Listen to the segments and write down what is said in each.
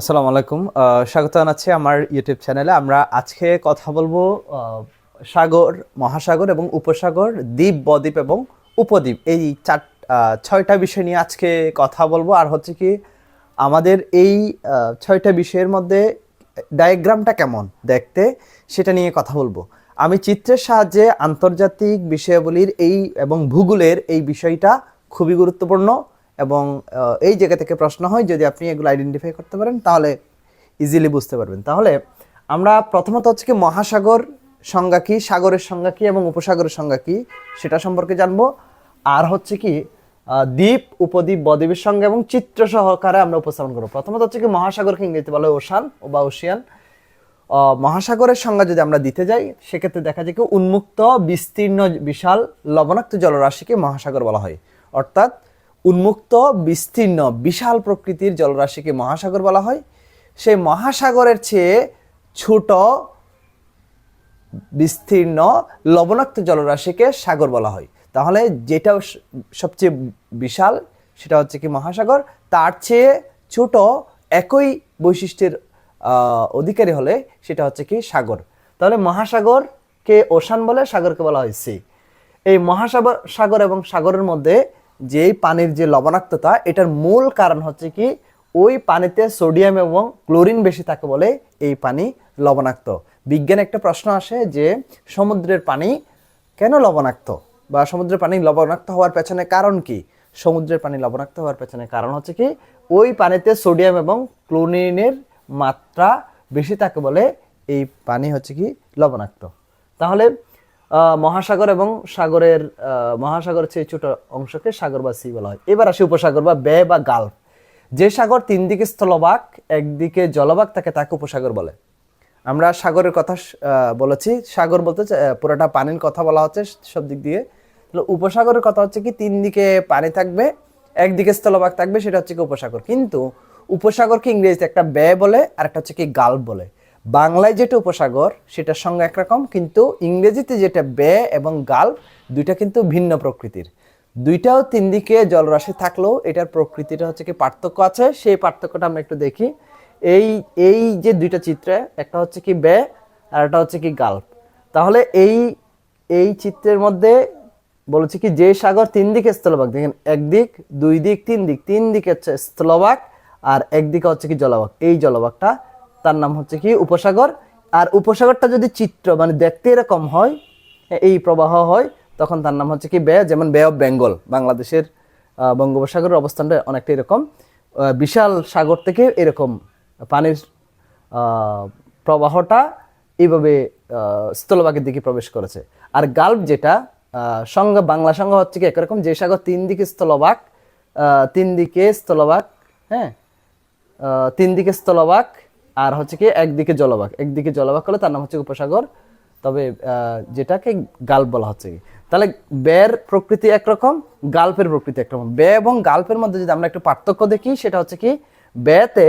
আসসালামু আলাইকুম। স্বাগত জানাচ্ছি আমার ইউটিউব চ্যানেলে আমরা আজকে কথা বলব সাগর, মহাসাগর এবং উপসাগর, দ্বীপ, বদ্বীপ এবং উপদ্বীপ। এই চার ছয়টা বিষয় নিয়ে আজকে কথা বলব। আর হচ্ছে কি, আমাদের এই ছয়টা বিষয়ের মধ্যে ডায়াগ্রামটা কেমন দেখতে সেটা নিয়ে কথা বলব। আমি চিত্রের সাহায্যে আন্তর্জাতিক বিষয়াবলীর এই এবং ভূগোলের এই বিষয়টা খুবই গুরুত্বপূর্ণ। এবং এই জায়গা থেকে প্রশ্ন হয় যদি আপনি এগুলো আইডেন্টিফাই করতে পারেন, তাহলে ইজিলি বুঝতে পারবেন। তাহলে আমরা প্রথমত হচ্ছে কি মহাসাগর সংজ্ঞা কী, সাগরের সংজ্ঞা কী এবং উপসাগরের সংজ্ঞা কী সেটা সম্পর্কে জানব। আর হচ্ছে কি দ্বীপ, উপদ্বীপ, বদ্বীপের সঙ্গে এবং চিত্র সহকারে আমরা উপস্থাপন করব। প্রথমত হচ্ছে কি মহাসাগরকে ইংরেজিতে বলা হয় ওশান বা ওশিয়ান। মহাসাগরের সংজ্ঞা যদি আমরা দিতে যাই, সেক্ষেত্রে দেখা যায় কি উন্মুক্ত, বিস্তীর্ণ, বিশাল, লবণাক্ত জলরাশিকে মহাসাগর বলা হয়। অর্থাৎ উন্মুক্ত, বিস্তীর্ণ, বিশাল প্রকৃতির জলরাশিকে মহাসাগর বলা হয়। সেই মহাসাগরের চেয়ে ছোট, বিস্তীর্ণ, লবণাক্ত জলরাশিকে সাগর বলা হয়। তাহলে যেটা সবচেয়ে বিশাল, সেটা হচ্ছে কি মহাসাগর। তার চেয়ে ছোট একই বৈশিষ্ট্যের অধিকারী হলে সেটা হচ্ছে কি সাগর। তাহলে মহাসাগরকে ওশান বলে, সাগরকে বলা হয় সি। এই মহাসাগর, সাগর এবং সাগরের মধ্যে যেই পানির যে লবণাক্ততা, এটার মূল কারণ হচ্ছে কি, ওই পানিতে সোডিয়াম এবং ক্লোরিন বেশি থাকে বলে এই পানি লবণাক্ত। বিজ্ঞানে একটা প্রশ্ন আসে যে, সমুদ্রের পানি কেন লবণাক্ত বা সমুদ্রের পানি লবণাক্ত হওয়ার পেছনে কারণ কি? সমুদ্রের পানি লবণাক্ত হওয়ার পেছনে কারণ হচ্ছে কি, ওই পানিতে সোডিয়াম এবং ক্লোরিনের মাত্রা বেশি থাকে বলে এই পানি হচ্ছে কি, লবণাক্ত। তাহলে মহাসাগর এবং সাগরের মহাসাগরের চেয়ে ছোট অংশকে সাগর বা সি বলা হয়। এবার আসি উপসাগর বা বে বা গালফ। যে সাগর তিন দিকে স্থলভাগ, একদিকে জলভাগ থাকে তাকে উপসাগর বলে। আমরা সাগরের কথা বলেছি। সাগর বলতে পুরোটা পানির কথা বলা হচ্ছে সব দিক দিয়ে। তাহলে উপসাগরের কথা হচ্ছে কি তিন দিকে পানি থাকবে, একদিকে স্থলভাগ থাকবে, সেটা হচ্ছে কি উপসাগর। কিন্তু উপসাগরকে ইংরেজিতে একটা ব্যয় বলে আর একটা হচ্ছে কি গাল্ফ বলে। বাংলায় যেটা উপসাগর, সেটার সঙ্গে একরকম, কিন্তু ইংরেজিতে যেটা ব্যয় এবং গাল্ফ দুইটা কিন্তু ভিন্ন প্রকৃতির। দুইটাও তিন দিকে জলরাশি থাকলেও এটার প্রকৃতিটা হচ্ছে কি পার্থক্য আছে, সেই পার্থক্যটা আমরা একটু দেখি। এই এই যে দুইটা চিত্রে, একটা হচ্ছে কি বে, আর একটা হচ্ছে কি গাল্প তাহলে এই এই চিত্রের মধ্যে বলেছি কি যে সাগর তিন দিকে স্থলভাগ, দেখেন একদিক, দুই দিক, তিন দিক, তিন দিকে হচ্ছে স্থলভাগ, আর একদিকে হচ্ছে কি জলভাগ। এই জলভাগটা তার নাম হচ্ছে কি? উপসাগর। আর উপসাগরটা যদি চিত্র মানে দেখতে এরকম হয় এই প্রবাহ হয়, তখন তার নাম হচ্ছে কি? বে যেমন বে অফ বেঙ্গল। বাংলাদেশের বঙ্গোপসাগরের অবস্থানটা অনেকটা এরকম। বিশাল সাগর থেকে এরকম পানির প্রবাহটা এইভাবে স্থলভাগের দিকে প্রবেশ করেছে। আর গাল্ফ যেটা সংজ্ঞা, বাংলা সংজ্ঞা হচ্ছে কি একরকম? যে সাগর তিন দিকে স্থলভাগ তিন দিকে স্থলভাগ হ্যাঁ? তিন দিকে স্থলভাগ আর হচ্ছে কি একদিকে জলভাগ একদিকে জলভাগ হলে তার নাম হচ্ছে উপসাগর। তবে যেটাকে গাল্প বলা হচ্ছে কি? তাহলে বের প্রকৃতি একরকম গাল্পের প্রকৃতি একরকম। বে এবং গাল্পের মধ্যে যদি আমরা একটু পার্থক্য দেখি, সেটা হচ্ছে কি, বেতে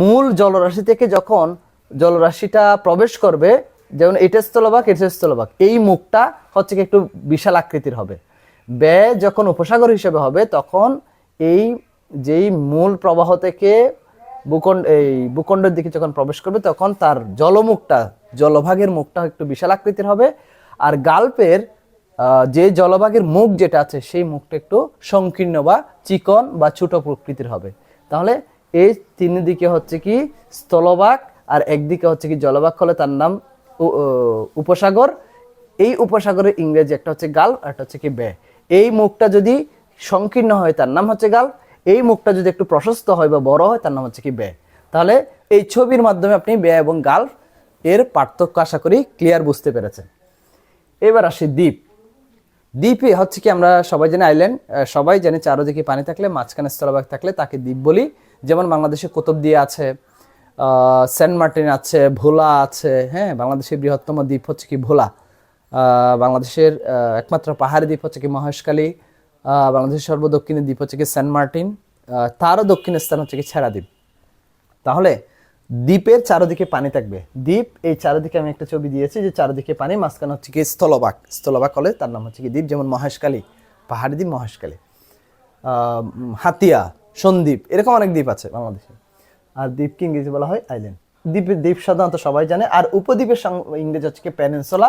মূল জলরাশি থেকে যখন জলরাশিটা প্রবেশ করবে, যেমন এটা স্থলভাগ এটা স্থলভাগ, এই মুখটা হচ্ছে কি একটু বিশাল আকৃতির হবে। বে যখন উপসাগর হিসেবে হবে, তখন এই যেই মূল প্রবাহ থেকে ভূখণ্ড এই ভূখণ্ডের দিকে যখন প্রবেশ করবে, তখন তার জলমুখটা, জলভাগের মুখটা একটু বিশাল আকৃতির হবে। আর গাল্পের যে জলভাগের মুখ যেটা আছে, সেই মুখটা একটু সংকীর্ণ বা চিকন বা ছোট প্রকৃতির হবে। তাহলে এই তিন দিকে হচ্ছে কি স্থলভাগ, আর একদিকে হচ্ছে কি জলভাগ হলে তার নাম উপসাগর। এই উপসাগরের ইংরেজি একটা হচ্ছে গাল আর একটা হচ্ছে কি বে। এই মুখটা যদি সংকীর্ণ হয়, তার নাম হচ্ছে গাল এই মুখটা যদি একটু প্রশস্ত হয় বা বড় হয় তার নাম হচ্ছে কি ব্যয়। তাহলে এই ছবির মাধ্যমে আপনি ব্যয় এবং গাল এর পার্থক্য আশা করি ক্লিয়ার বুঝতে পেরেছেন। এবার আসি দ্বীপ। দ্বীপে হচ্ছে কি আমরা সবাই জানি আইল্যান্ড সবাই জানি চারোদিকে পানি থাকলে মাঝখানে স্থলভাগ থাকলে তাকে দ্বীপ বলি। যেমন বাংলাদেশে কুতুব দিয়ে আছে সেন্ট মার্টিন আছে ভোলা আছে হ্যাঁ বাংলাদেশের বৃহত্তম দ্বীপ হচ্ছে কি ভোলা। বাংলাদেশের একমাত্র পাহাড়ি দ্বীপ হচ্ছে কি মহেশখালী। আহ, বাংলাদেশের সর্বদক্ষিণের দ্বীপ হচ্ছে কি সেন্ট মার্টিন তারও দক্ষিণ স্থান হচ্ছে কি ছেড়া দ্বীপ তাহলে দ্বীপের চারদিকে পানি থাকবে। দ্বীপ এই চারদিকে আমি একটা ছবি দিয়েছি যে চারদিকে পানি মাঝখানে হচ্ছে কি স্থলভাগ। স্থলভাগ হলে তার নাম হচ্ছে কি দ্বীপ যেমন মহেশখালী পাহাড়ি দ্বীপ উম, হাতিয়া সন্দ্বীপ এরকম অনেক দ্বীপ আছে বাংলাদেশে। আর দ্বীপকে ইংরেজি বলা হয় আইল্যান্ড। দ্বীপ দ্বীপ সাধারণত সবাই জানে। আর উপদ্বীপের ইংরেজি হচ্ছে কি পেনিনসুলা।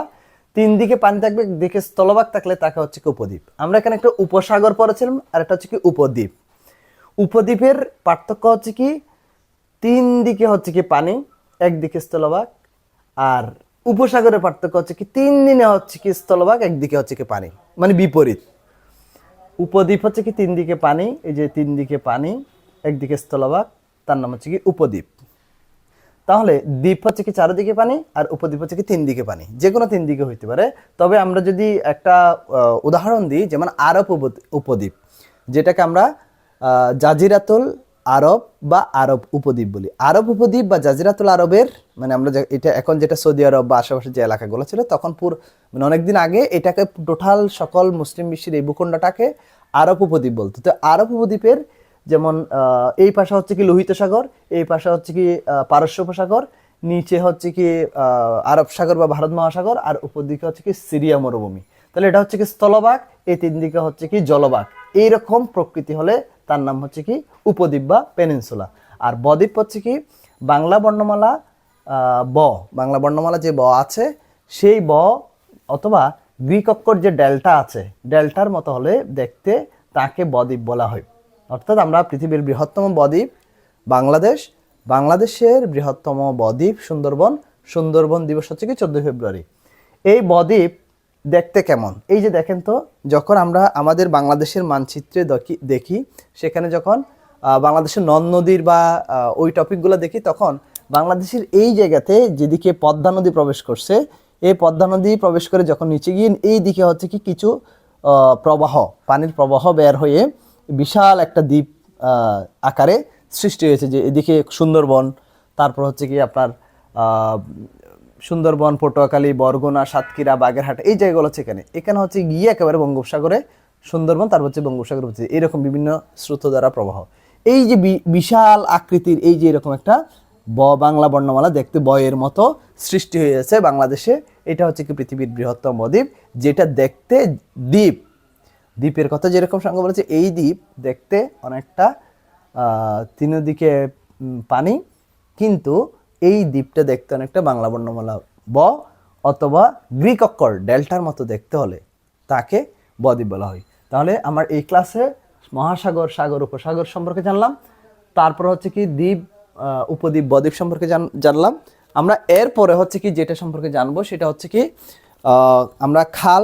তিন দিকে পানি থাকবে, দিকে স্থলভাগ থাকলে তাকে হচ্ছে কি উপদ্বীপ। আমরা এখানে একটা উপসাগর পড়েছিলাম আর একটা হচ্ছে কি উপদ্বীপ। উপদ্বীপের পার্থক্য হচ্ছে কি তিন দিকে হচ্ছে কি পানি, একদিকে স্থলভাগ, আর উপসাগরের পার্থক্য হচ্ছে কি তিন দিনে হচ্ছে কি স্থলভাগ, একদিকে হচ্ছে কি পানি মানে বিপরীত। উপদ্বীপ হচ্ছে কি তিন দিকে পানি, এই যে তিন দিকে পানি, একদিকে স্থলভাগ, তার নাম হচ্ছে কি উপদ্বীপ। তাহলে দ্বীপ হচ্ছে কি চারিদিকে পানি আর উপদ্বীপ হচ্ছে কি তিন দিকে পানি। যে কোনো তিন দিকে হইতে পারে। তবে আমরা যদি একটা উদাহরণ দিই, যেমন আরব উপ- উপদ্বীপ, যেটাকে আমরা জাজিরাতুল আরব বা আরব উপদ্বীপ বলি। আরব উপদ্বীপ বা জাজিরাতুল আরবের মানে আমরা এটা এখন যেটা সৌদি আরব বা আশেপাশে যে এলাকাগুলো ছিল, তখন পুর মানে অনেকদিন আগে এটাকে টোটাল সকল মুসলিম বিশ্বের এই ভূখণ্ডটাকে আরব উপদ্বীপ বলতো। তো আরব উপদ্বীপের যেমন এই পাশে হচ্ছে কি লোহিত সাগর, এই পাশে হচ্ছে কি পারস্য উপসাগর, নিচে হচ্ছে কি আরব সাগর বা ভারত মহাসাগর, আর উপদিকে হচ্ছে কি সিরিয়া মরুভূমি। তাহলে এটা হচ্ছে কি স্থলভাগ, এই তিন দিকে হচ্ছে কি জলভাগ। এইরকম প্রকৃতি হলে তার নাম হচ্ছে কি উপদ্বীপ বা পেনিনসুলা। আর বদ্বীপ হচ্ছে কি বাংলা বর্ণমালা ব, বাংলা বর্ণমালা যে ব আছে, সেই ব অথবা গ্রিক অক্ষর যে ডেল্টা আছে, ডেল্টার মতো হলে দেখতে তাকে বদ্বীপ বলা হয়। অর্থাৎ আমরা পৃথিবীর বৃহত্তম বদ্বীপ, বাংলাদেশ। বাংলাদেশের বৃহত্তম বদ্বীপ সুন্দরবন। সুন্দরবন দিবস হচ্ছে কি চোদ্দোই ফেব্রুয়ারি। এই বদ্বীপ দেখতে কেমন? এই যে দেখেন তো, যখন আমরা আমাদের বাংলাদেশের মানচিত্রে দেখি, সেখানে যখন বাংলাদেশের নদ নদীর বা ওই টপিকগুলো দেখি, তখন বাংলাদেশের এই জায়গাতে যেদিকে পদ্মা নদী প্রবেশ করছে, এই পদ্মা নদী প্রবেশ করে যখন নিচে গিয়ে, এই দিকে হচ্ছে কি কিছু প্রবাহ, পানির প্রবাহ বের হয়ে বিশাল একটা দ্বীপ আকারে সৃষ্টি হয়েছে যে এদিকে সুন্দরবন, তারপর হচ্ছে কি আপনার সুন্দরবন, পটুয়াখালী, বরগুনা, সাতক্ষীরা, বাগেরহাট, এই জায়গাগুলো হচ্ছে এখানে। এখানে হচ্ছে গিয়ে একেবারে বঙ্গোপসাগরে সুন্দরবন, তারপর হচ্ছে বঙ্গোপসাগর হচ্ছে এরকম বিভিন্ন স্রোত দ্বারা প্রবাহ। এই যে বিশাল আকৃতির এই যে এরকম একটা ব বাংলা বর্ণমালা দেখতে বয়ের মতো সৃষ্টি হয়েছে বাংলাদেশে, এটা হচ্ছে কি পৃথিবীর বৃহত্তম দ্বীপ, যেটা দেখতে দ্বীপ। দ্বীপের কথা যেরকম সঙ্গে বলেছে, এই দ্বীপ দেখতে অনেকটা তিনদিকে পানি, কিন্তু এই দ্বীপটা দেখতে অনেকটা বাংলা বর্ণমালা ব অথবা গ্রিক অক্ষর ডেল্টার মতো দেখতে হলে তাকে বদ্বীপ বলা হয়। তাহলে আমার এই ক্লাসে মহাসাগর, সাগর, উপসাগর সম্পর্কে জানলাম, তারপর হচ্ছে কি দ্বীপ উপদ্বীপ বদ্বীপ সম্পর্কে জান- জানলাম। আমরা এরপরে হচ্ছে কি যেটা সম্পর্কে জানব সেটা হচ্ছে কি আমরা খাল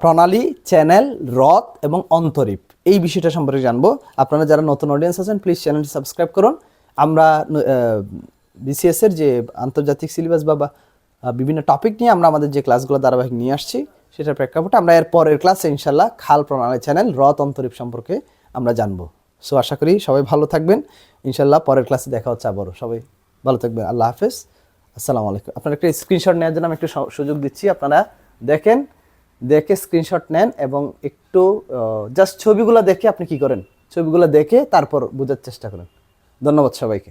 প্রণালী চ্যানেল হ্রদ এবং অন্তরীপ। এই বিষয়টা সম্পর্কে জানব। আপনারা যারা নতুন অডিয়েন্স আছেন প্লিজ চ্যানেলটি সাবস্ক্রাইব করুন। আমরা বিসিএস এর যে আন্তর্জাতিক সিলেবাস বা বিভিন্ন টপিক নিয়ে আমরা আমাদের যে ক্লাসগুলো ধারাবাহিক নিয়ে আসছি, সেটার প্রেক্ষাপটে আমরা এর পরের ক্লাসে ইনশাল্লাহ খাল, প্রণালী চ্যানেল হ্রদ অন্তরীপ সম্পর্কে আমরা জানব। সো আশা করি সবাই ভালো থাকবেন। ইনশাল্লাহ পরের ক্লাসে দেখা হচ্ছে আবারও। সবাই ভালো থাকবেন। আল্লাহ হাফেজ। আসসালামু আলাইকুম। আপনারা একটা স্ক্রিনশট নেওয়ার জন্য আমি একটু সুযোগ দিচ্ছি। আপনারা দেখেন দেখে স্ক্রিনশট নেন এবং একটু জাস্ট ছবিগুলো দেখে আপনি কি করেন? ছবিগুলো দেখে তারপর বোঝার চেষ্টা করেন। ধন্যবাদ সবাইকে।